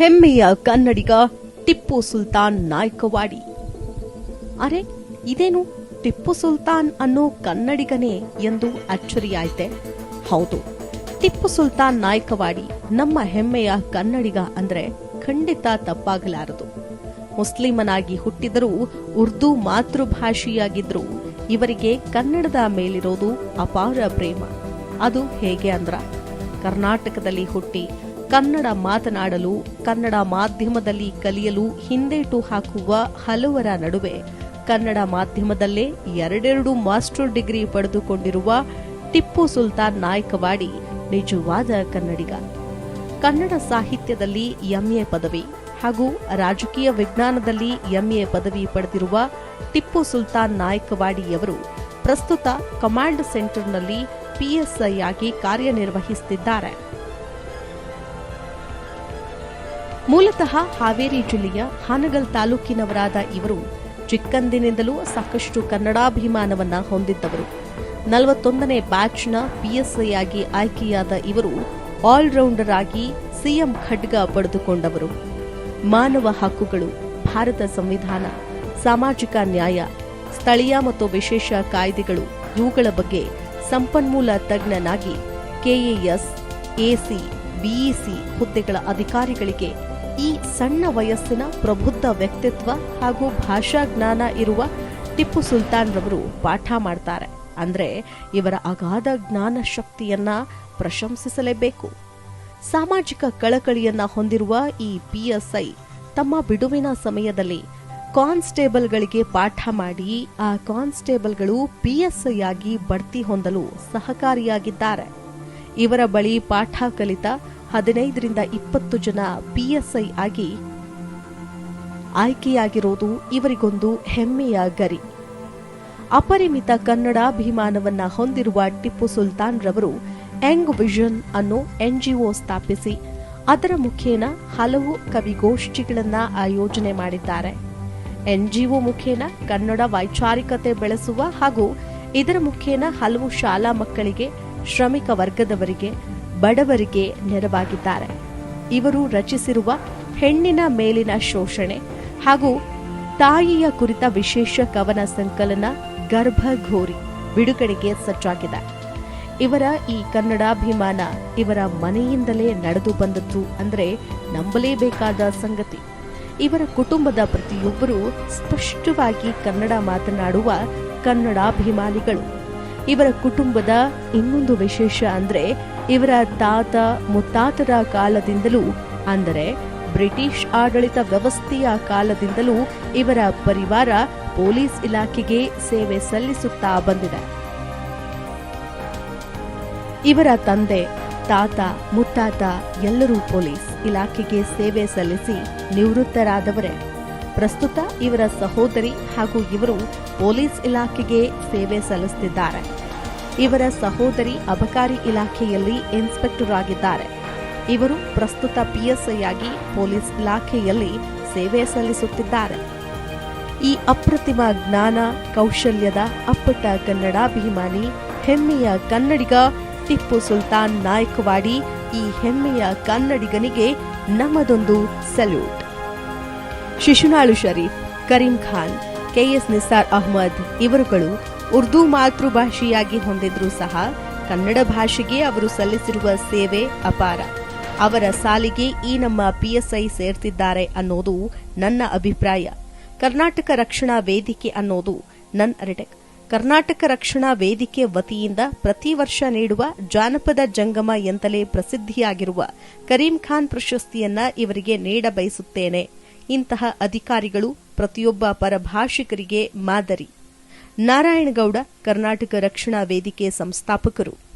ಹೆಮ್ಮೆಯ ಕನ್ನಡಿಗ ಟಿಪ್ಪು ಸುಲ್ತಾನ್ ನಾಯ್ಕವಾಡಿ. ಅರೆ, ಇದೇನು ಟಿಪ್ಪು ಸುಲ್ತಾನ್ ಅನ್ನೋ ಕನ್ನಡಿಗನೇ ಎಂದು ಅಚ್ಚರಿಯಾಯ್ತೆ? ಹೌದು, ಟಿಪ್ಪು ಸುಲ್ತಾನ್ ನಾಯ್ಕವಾಡಿ ನಮ್ಮ ಹೆಮ್ಮೆಯ ಕನ್ನಡಿಗ ಅಂದ್ರೆ ಖಂಡಿತ ತಪ್ಪಾಗಲಾರದು. ಮುಸ್ಲಿಮನಾಗಿ ಹುಟ್ಟಿದರೂ ಉರ್ದು ಮಾತೃಭಾಷೆಯಾಗಿದ್ರು ಇವರಿಗೆ ಕನ್ನಡದ ಮೇಲಿರೋದು ಅಪಾರ ಪ್ರೇಮ. ಅದು ಹೇಗೆ ಅಂದ್ರ? ಕರ್ನಾಟಕದಲ್ಲಿ ಹುಟ್ಟಿ ಕನ್ನಡ ಮಾತನಾಡಲು, ಕನ್ನಡ ಮಾಧ್ಯಮದಲ್ಲಿ ಕಲಿಯಲು ಹಿಂದೇಟು ಹಾಕುವ ಹಲವರ ನಡುವೆ, ಕನ್ನಡ ಮಾಧ್ಯಮದಲ್ಲೇ ಎರಡೆರಡು ಮಾಸ್ಟರ್ ಡಿಗ್ರಿ ಪಡೆದುಕೊಂಡಿರುವ ಟಿಪ್ಪು ಸುಲ್ತಾನ್ ನಾಯಕವಾಡಿ ನಿಜವಾದ ಕನ್ನಡಿಗ. ಕನ್ನಡ ಸಾಹಿತ್ಯದಲ್ಲಿ ಎಂಎ ಪದವಿ ಹಾಗೂ ರಾಜಕೀಯ ವಿಜ್ಞಾನದಲ್ಲಿ ಎಂಎ ಪದವಿ ಪಡೆದಿರುವ ಟಿಪ್ಪು ಸುಲ್ತಾನ್ ನಾಯಕವಾಡಿಯವರು ಪ್ರಸ್ತುತ ಕಮಾಂಡ್ ಸೆಂಟರ್ನಲ್ಲಿ ಪಿಎಸ್ಐ ಆಗಿ ಕಾರ್ಯನಿರ್ವಹಿಸುತ್ತಿದ್ದಾರೆ ಮೂಲತಃ ಹಾವೇರಿ ಜಿಲ್ಲೆಯ ಹಾನಗಲ್ ತಾಲೂಕಿನವರಾದ ಇವರು ಚಿಕ್ಕಂದಿನಿಂದಲೂ ಸಾಕಷ್ಟು ಕನ್ನಡಾಭಿಮಾನವನ್ನ ಹೊಂದಿದ್ದವರು. ನಲವತ್ತೊಂದನೇ ಬ್ಯಾಚ್ನ ಪಿಎಸ್ಐ ಆಗಿ ಆಯ್ಕೆಯಾದ ಇವರು ಆಲ್ರೌಂಡರ್ ಆಗಿ ಸಿಎಂ ಖಡ್ಗ ಪಡೆದುಕೊಂಡವರು. ಮಾನವ ಹಕ್ಕುಗಳು, ಭಾರತ ಸಂವಿಧಾನ, ಸಾಮಾಜಿಕ ನ್ಯಾಯ, ಸ್ಥಳೀಯ ಮತ್ತು ವಿಶೇಷ ಕಾಯ್ದೆಗಳು ಇವುಗಳ ಬಗ್ಗೆ ಸಂಪನ್ಮೂಲ ತಜ್ಞನಾಗಿ ಕೆಎಎಸ್ ಎಸಿ ಬಿಇಸಿ ಹುದ್ದೆಗಳ ಅಧಿಕಾರಿಗಳಿಗೆ ಈ ಸಣ್ಣ ವಯಸ್ಸಿನ ಪ್ರಬುದ್ಧ ವ್ಯಕ್ತಿತ್ವ ಹಾಗೂ ಭಾಷಾ ಜ್ಞಾನ ಇರುವ ಟಿಪ್ಪು ಸುಲ್ತಾನ್ ರವರು ಪಾಠ ಮಾಡ್ತಾರೆ. ಅಂದ್ರೆ ಇವರ ಅಗಾಧ ಜ್ಞಾನ ಶಕ್ತಿಯನ್ನ ಪ್ರಶಂಸಿಸಲೇಬೇಕು. ಸಾಮಾಜಿಕ ಕಳಕಳಿಯನ್ನ ಹೊಂದಿರುವ ಈ ಪಿಎಸ್ಐ ತಮ್ಮ ಬಿಡುವಿನ ಸಮಯದಲ್ಲಿ ಕಾನ್ಸ್ಟೇಬಲ್ಗಳಿಗೆ ಪಾಠ ಮಾಡಿ ಆ ಕಾನ್ಸ್ಟೇಬಲ್ಗಳು ಪಿಎಸ್ಐ ಆಗಿ ಬಡ್ತಿ ಹೊಂದಲು ಸಹಕಾರಿಯಾಗಿದ್ದಾರೆ. ಇವರ ಬಳಿ ಪಾಠ ಕಲಿತ ಹದಿನೈದರಿಂದ ಇಪ್ಪತ್ತು ಜನ ಪಿಎಸ್ಐ ಆಗಿ ಆಯ್ಕೆಯಾಗಿರೋದು ಇವರಿಗೊಂದು ಹೆಮ್ಮೆಯ ಗರಿ. ಅಪರಿಮಿತ ಕನ್ನಡಾಭಿಮಾನವನ್ನು ಹೊಂದಿರುವ ಟಿಪ್ಪು ಸುಲ್ತಾನ್ ರವರು ಯಂಗ್ ವಿಷನ್ ಅನ್ನು ಎನ್ಜಿಒ ಸ್ಥಾಪಿಸಿ, ಅದರ ಮುಖೇನ ಹಲವು ಕವಿಗೋಷ್ಠಿಗಳನ್ನ ಆಯೋಜನೆ ಮಾಡಿದ್ದಾರೆ. ಎನ್ಜಿಒ ಮುಖೇನ ಕನ್ನಡ ವೈಚಾರಿಕತೆ ಬೆಳೆಸುವ ಹಾಗೂ ಇದರ ಮುಖೇನ ಹಲವು ಶಾಲಾ ಮಕ್ಕಳಿಗೆ, ಶ್ರಮಿಕ ವರ್ಗದವರಿಗೆ ಬಡವರಿಗೆ ನೆರವಾಗಿದ್ದಾರೆ. ಇವರು ರಚಿಸಿರುವ ಹೆಣ್ಣಿನ ಮೇಲಿನ ಶೋಷಣೆ ಹಾಗೂ ತಾಯಿಯ ಕುರಿತ ವಿಶೇಷ ಕವನ ಸಂಕಲನ ಗರ್ಭಘೋರಿ ಬಿಡುಗಡೆಗೆ ಸಜ್ಜಾಗಿದೆ. ಇವರ ಈ ಕನ್ನಡಾಭಿಮಾನ ಇವರ ಮನೆಯಿಂದಲೇ ನಡೆದು ಬಂದದ್ದು ಅಂದರೆ ನಂಬಲೇಬೇಕಾದ ಸಂಗತಿ. ಇವರ ಕುಟುಂಬದ ಪ್ರತಿಯೊಬ್ಬರೂ ಸ್ಪಷ್ಟವಾಗಿ ಕನ್ನಡ ಮಾತನಾಡುವ ಕನ್ನಡಾಭಿಮಾನಿಗಳು. ಇವರ ಕುಟುಂಬದ ಇನ್ನೊಂದು ವಿಶೇಷ ಅಂದ್ರೆ ಇವರ ತಾತ ಮುತ್ತಾತರ ಕಾಲದಿಂದಲೂ, ಅಂದರೆ ಬ್ರಿಟಿಷ್ ಆಡಳಿತ ವ್ಯವಸ್ಥೆಯ ಕಾಲದಿಂದಲೂ ಇವರ ಪರಿವಾರ ಪೊಲೀಸ್ ಇಲಾಖೆಗೆ ಸೇವೆ ಸಲ್ಲಿಸುತ್ತಾ ಬಂದಿದೆ. ಇವರ ತಂದೆ, ತಾತ, ಮುತ್ತಾತ ಎಲ್ಲರೂ ಪೊಲೀಸ್ ಇಲಾಖೆಗೆ ಸೇವೆ ಸಲ್ಲಿಸಿ ನಿವೃತ್ತರಾದವರೇ. ಪ್ರಸ್ತುತ ಇವರ ಸಹೋದರಿ ಹಾಗೂ ಇವರು ಪೊಲೀಸ್ ಇಲಾಖೆಗೆ ಸೇವೆ ಸಲ್ಲಿಸುತ್ತಿದ್ದಾರೆ ಇವರ ಸಹೋದರಿ ಅಬಕಾರಿ ಇಲಾಖೆಯಲ್ಲಿ ಇನ್ಸ್ಪೆಕ್ಟರ್ ಆಗಿದ್ದಾರೆ. ಇವರು ಪ್ರಸ್ತುತ ಪಿಎಸ್ಐ ಆಗಿ ಪೊಲೀಸ್ ಇಲಾಖೆಯಲ್ಲಿ ಸೇವೆ ಸಲ್ಲಿಸುತ್ತಿದ್ದಾರೆ. ಈ ಅಪ್ರತಿಮ ಜ್ಞಾನ, ಕೌಶಲ್ಯದ ಅಪ್ಪಟ ಕನ್ನಡಾಭಿಮಾನಿ ಹೆಮ್ಮೆಯ ಕನ್ನಡಿಗ ಟಿಪ್ಪು ಸುಲ್ತಾನ್ ನಾಯಕವಾಡಿ ಈ ಹೆಮ್ಮೆಯ ಕನ್ನಡಿಗನಿಗೆ ನಮ್ಮದೊಂದು ಸಲ್ಯೂಟ್. ಶಿಶುನಾಳು ಶರೀಫ್, ಕರೀಂ ಖಾನ್ ಕೆಎಸ್ ನಿಸಾರ್ ಅಹ್ಮದ್, ಇವರುಗಳು ಉರ್ದು ಮಾತೃಭಾಷೆಯಾಗಿ ಹೊಂದಿದ್ರೂ ಸಹ ಕನ್ನಡ ಭಾಷೆಗೆ ಅವರು ಸಲ್ಲಿಸಿರುವ ಸೇವೆ ಅಪಾರ. ಅವರ ಸಾಲಿಗೆ ಈ ನಮ್ಮ ಪಿಎಸ್ಐ ಸೇರ್ತಿದ್ದಾರೆ ಅನ್ನೋದು ನನ್ನ ಅಭಿಪ್ರಾಯ. ಕರ್ನಾಟಕ ರಕ್ಷಣಾ ವೇದಿಕೆ ಅನ್ನೋದು ನನ್ ಅರಿಟೆಕ್. ಕರ್ನಾಟಕ ರಕ್ಷಣಾ ವೇದಿಕೆ ವತಿಯಿಂದ ಪ್ರತಿ ವರ್ಷ ನೀಡುವ ಜಾನಪದ ಜಂಗಮ ಎಂತಲೇ ಪ್ರಸಿದ್ಧಿಯಾಗಿರುವ ಕರೀಂ ಖಾನ್ ಪ್ರಶಸ್ತಿಯನ್ನ ಇವರಿಗೆ ನೀಡ ಬಯಸುತ್ತೇನೆ. ಇಂತಹ ಅಧಿಕಾರಿಗಳು ಪ್ರತಿಯೊಬ್ಬ ಪರಭಾಷಿಕರಿಗೆ ಮಾದರಿ. ನಾರಾಯಣಗೌಡ ಕರ್ನಾಟಕ ರಕ್ಷಣಾ ವೇದಿಕೆ ಸಂಸ್ಥಾಪಕರು.